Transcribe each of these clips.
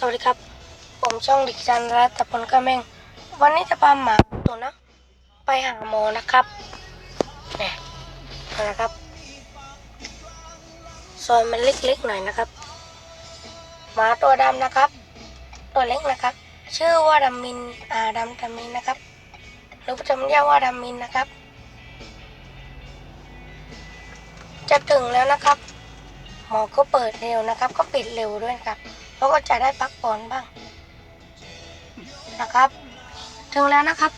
สวัสดีครับ ผมช่องดิกจันรัตพลกระเมง วันนี้จะพาหมาตัวนะ ไปหาหมอนะครับนี่ยเอาละครับซอยมันเล็กๆหน่อยนะครับหมาตัวดำนะครับ ตัวเล็กนะครับ ชื่อว่าดำมินอ่าดำดำมินนะครับหรือจำเรียกว่าดำมินนะครับ จะถึงแล้วนะครับ หมอก็เปิดเร็วนะครับ ก็ปิดเร็วด้วยครับ แล้วก็จะได้พักผ่อนบ้างนะครับ ถึงแล้วนะครับ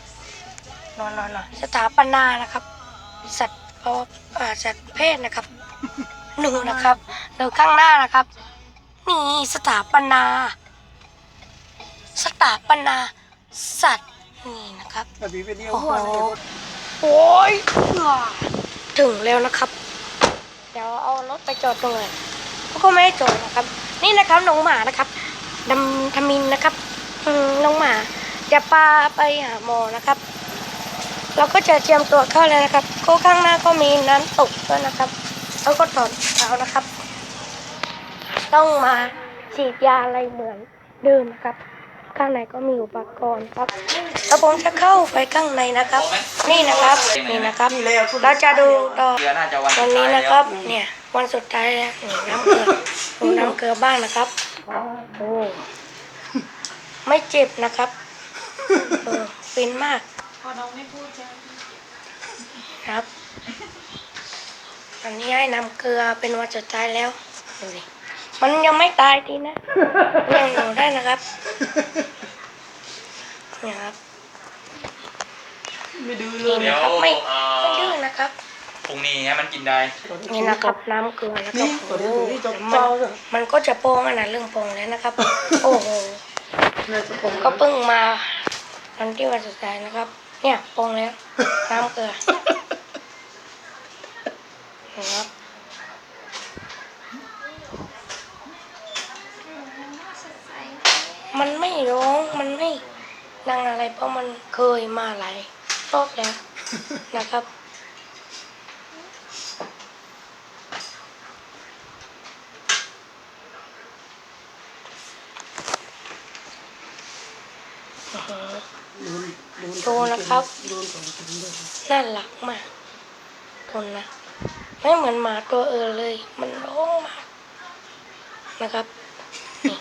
นอนนอนนอนสถาปนานะครับ สัตว์เพาะอ่าสัตว์เพศนะครับหนูนะครับหนูข้างหน้านะครับนี่สถาปนา สถาปนาสัตว์นี่นะครับแต่มีวิดีโอโอ้โหก่อนเลยโอ้ยถึงแล้วนะครับ เดี๋ยวเอารถไปจอดตรงไหนก็ไม่ได้จอดนะครับ นี่นะครับน้องหมานะครับดำทมินนะครับน้องหมาจะพาไปหาหมอนะครับ เราก็จะเตรียมตัวเข้าเลยนะครับก็ข้างหน้าก็มีน้ำตกด้วยนะครับแล้วก็ถอดเท้านะครับ ต้องมาฉีดยาอะไรเหมือนเดิมนะครับ ข้างในก็มีอุปกรณ์ครับแล้วผมจะเข้าไปข้างในนะครับ นี่นะครับนี่นะครับเราจะดูตอนนี้นะครับเนี่ย วันสุดท้ายแล้วนี่น้ำเกลือดูน้ำเกลือบ้างนะครับโอ้ไม่เจ็บนะครับเออฟินมาก พอน้องไม่พูดจะครับอันนี้ให้น้ำเกลือเป็นวันสุดท้ายแล้วดูดิมันยังไม่ตายทีนะยังอยู่ได้นะครับเนี่ยครับไม่ดื้อเลนี่ยเดี๋นะยวครับไม่เอ่ไม่อดื้อนะครับ พรุ่งนี้ให้มันกินได้ นี่นะครับน้ำเกลือนะครันี่บตัวนี้ตัวนี้จะมันเจ้าเลยมันก็จะโป้งขนาดเรื่องโป้งแล้วนะครับ โอ้โหน่าจะผมก็เพิ่งมาวันที่วันสุดท้ายนะครับ เนี่ยโป้งแล้วน้ำเกลือนะครับมันไม่ร้องมันไม่นั่งอะไรเพราะมันเคยมาหลายรอบแล้วนะครับ อื้อหือ โดนโดนะครับน่ารักมากทนนะไม่เหมือนหมาตัวเออเลย มันร้องมากนะครับนี่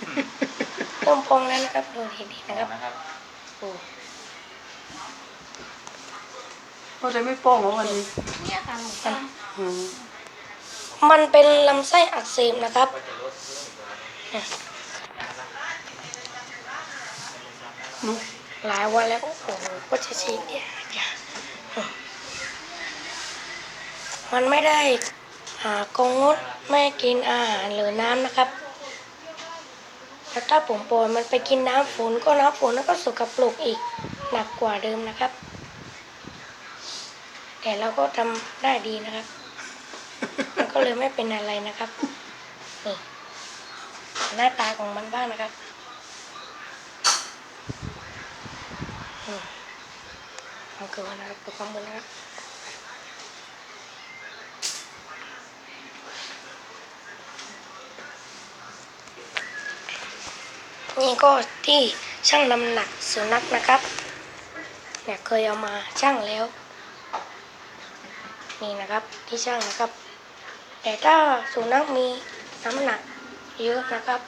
เริ่มพองแล้วนะครับดูดีๆนะครับนะครับโอ้เขาจะไม่ป้องเหรอวันนี้เนี่ยค่ะหนูมันอืมมันเป็นลำไส้อักเสบนะครับเนี่ย นุ๊ก หลายวันแล้วโอ้โหก็จะฉีดเนี่ยเนี่ยมันไม่ได้หากงงดไม่กินอาหารหรือน้ำนะครับแล้วถ้าผมป่วยมันไปกินน้ำฝนก็น้ำฝนแล้วก็สกปรกอีกหนักกว่าเดิมนะครับ แต่เราก็ทำได้ดีนะครับ มันก็เลยไม่เป็นอะไรนะครับนี่หน้าตาของมันบ้างนะครับอืม เอาเกือนะครับตัวความบนนะครับนี่ก็ที่ช่างน้ำหนักสุนัขนะครับเนี่ยเคยเอามาช่างแล้ว นี่นะครับที่ช่างนะครับ แต่ถ้าสุนัขมีน้ำหนักเยอะนะครับ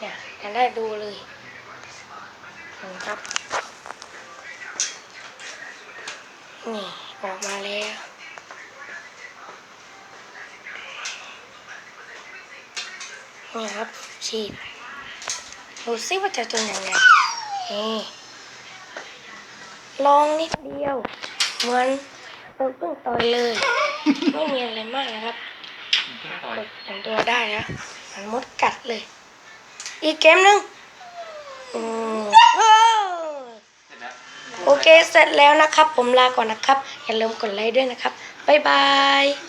เนี่ยจะได้ดูเลยนะครับ นี่ออกมาแล้วนี่ครับฉีดดูซิว่าจะเป็นยังไงเฮ้ลองนิดเดียว เหมือนโดนเพิ่งต่อยเลย ไม่มีอะไรมากนะครับต่อยกดแต่งตัวได้แล้วมันมดกัดเลย อีกเกมหนึ่งอืมว้าว เสร็จแล้ว โอเค เสร็จแล้วนะครับ ผมลาก่อนนะครับ อย่าลืมกดไลค์ด้วยนะครับ บ๊ายบาย